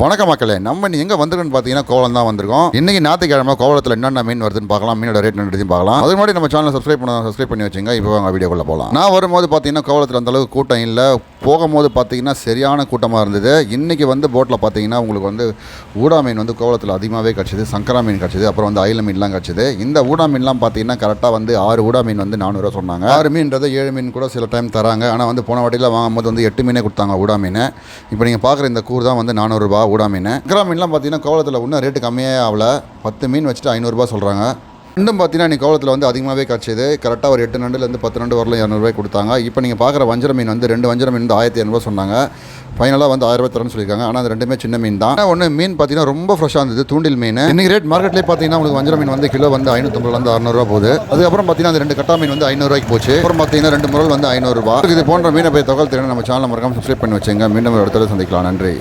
வணக்கம் மக்களே நம்ம நீ எங்கே வந்திருக்கோன்னு பார்த்தீங்கன்னா கோவலம் தான் வந்திருக்கோம். இன்னைக்கு ஞாயிற்றுக்கிழமை கோவலத்தில் என்னென்ன மீன் வருதுன்னு பார்க்கலாம் மீனோட ரேட் நடத்தி பார்க்கலாம். அதுக்கு முன்னாடி நம்ம சேனல் சப்ஸ்கிரைப் பண்ண சப்ஸ்கிரைப் பண்ணி வச்சுங்க இப்போ அவங்க வீடியோக்குள்ள போகலாம் நான் வரும்போது பார்த்தீங்கன்னா கோவலத்தில் அந்தளவுக்கு கூட்டம் இல்லை போகும்போது பார்த்தீங்கன்னா சரியான கூட்டமாக இருந்தது. இன்றைக்கி வந்து போட்டில் பார்த்தீங்கன்னா உங்களுக்கு வந்து ஊடா மீன் வந்து கோவலத்தில் அதிகமாகவே கிடச்சிது. சங்கரா மீன் கிடச்சிது. அப்புறம் வந்து அயில மீன்லாம் கிடச்சிது. இந்த ஊடா மீன்லாம் பார்த்தீங்கன்னா கரெக்டாக வந்து ஆறு ஊடா மீன் வந்து நானூறுரூவா சொன்னாங்க. ஆறு மீன்றது ஏழு மீன் கூட சில டைம் தராங்க. ஆனால் வந்து போன வாட்டியில் வாங்கும்போது வந்து எட்டு மீனே கொடுத்தாங்க ஊடா மீன். இப்போ நீங்கள் பார்க்குற இந்த கூர் தான் வந்து நானூறுரூபா ஊடா மீன். சங்கரா மீன்லாம் பார்த்தீங்கன்னா கோவலத்தில் இன்னும் ரேட்டு கம்மியாக ஆகல. பத்து மீன் வச்சுட்டு ஐநூறுரூபா சொல்கிறாங்க ரெண்டும் பார்த்தீங்கன்னா நீ கோலத்தில் வந்து அதிகமாகவே கிடச்சிது கரெக்டாக ஒரு எட்டு நண்டுலேருந்து பத்து நண்டு வரலாம் இரநூறுவாய்க்கு கொடுத்தாங்க. இப்போ நீங்கள் பார்க்குற வஞ்சர மீன் வந்து ரெண்டு வஞ்சர மீன் வந்து ஆயிரத்தி இரநூறுவா சொன்னாங்க. ஃபைனலாக வந்து ஆயிரம் ரூபாய் தரேன்னு சொல்லியிருக்காங்க. ஆனால் அது ரெண்டுமே சின்ன மீன் தான். ஒன்று மீன் பார்த்தீங்கன்னா ரொம்ப ஃப்ரெஷ்ஷாக இருந்தது தூண்டில் மீன். இன்னைக்கு ரேட் மார்க்கெட்லேயே பார்த்தீங்கன்னா உங்களுக்கு வஞ்சர மீன் வந்து கிலோ வந்து ஐநூற்றம்பதுலேருந்து அறநூறுவா போகுது. அதுக்கப்புறம் பார்த்தீங்கன்னா அந்த ரெண்டு கட்டா மீன் வந்து ஐநூறுரூவாய்க்கு போச்சு. அப்புறம் பார்த்தீங்கன்னா ரெண்டு முறை வந்து ஐநூறுரூவா இது போன்ற மீனை போய் தகவல் தெரியும் நம்ம சேனல் மறக்காமல் சப்ஸ்கிரைப் பண்ணி வச்சுங்க. மீண்டும் ஒரு இடத்துல சந்திக்கலாம். நன்றி.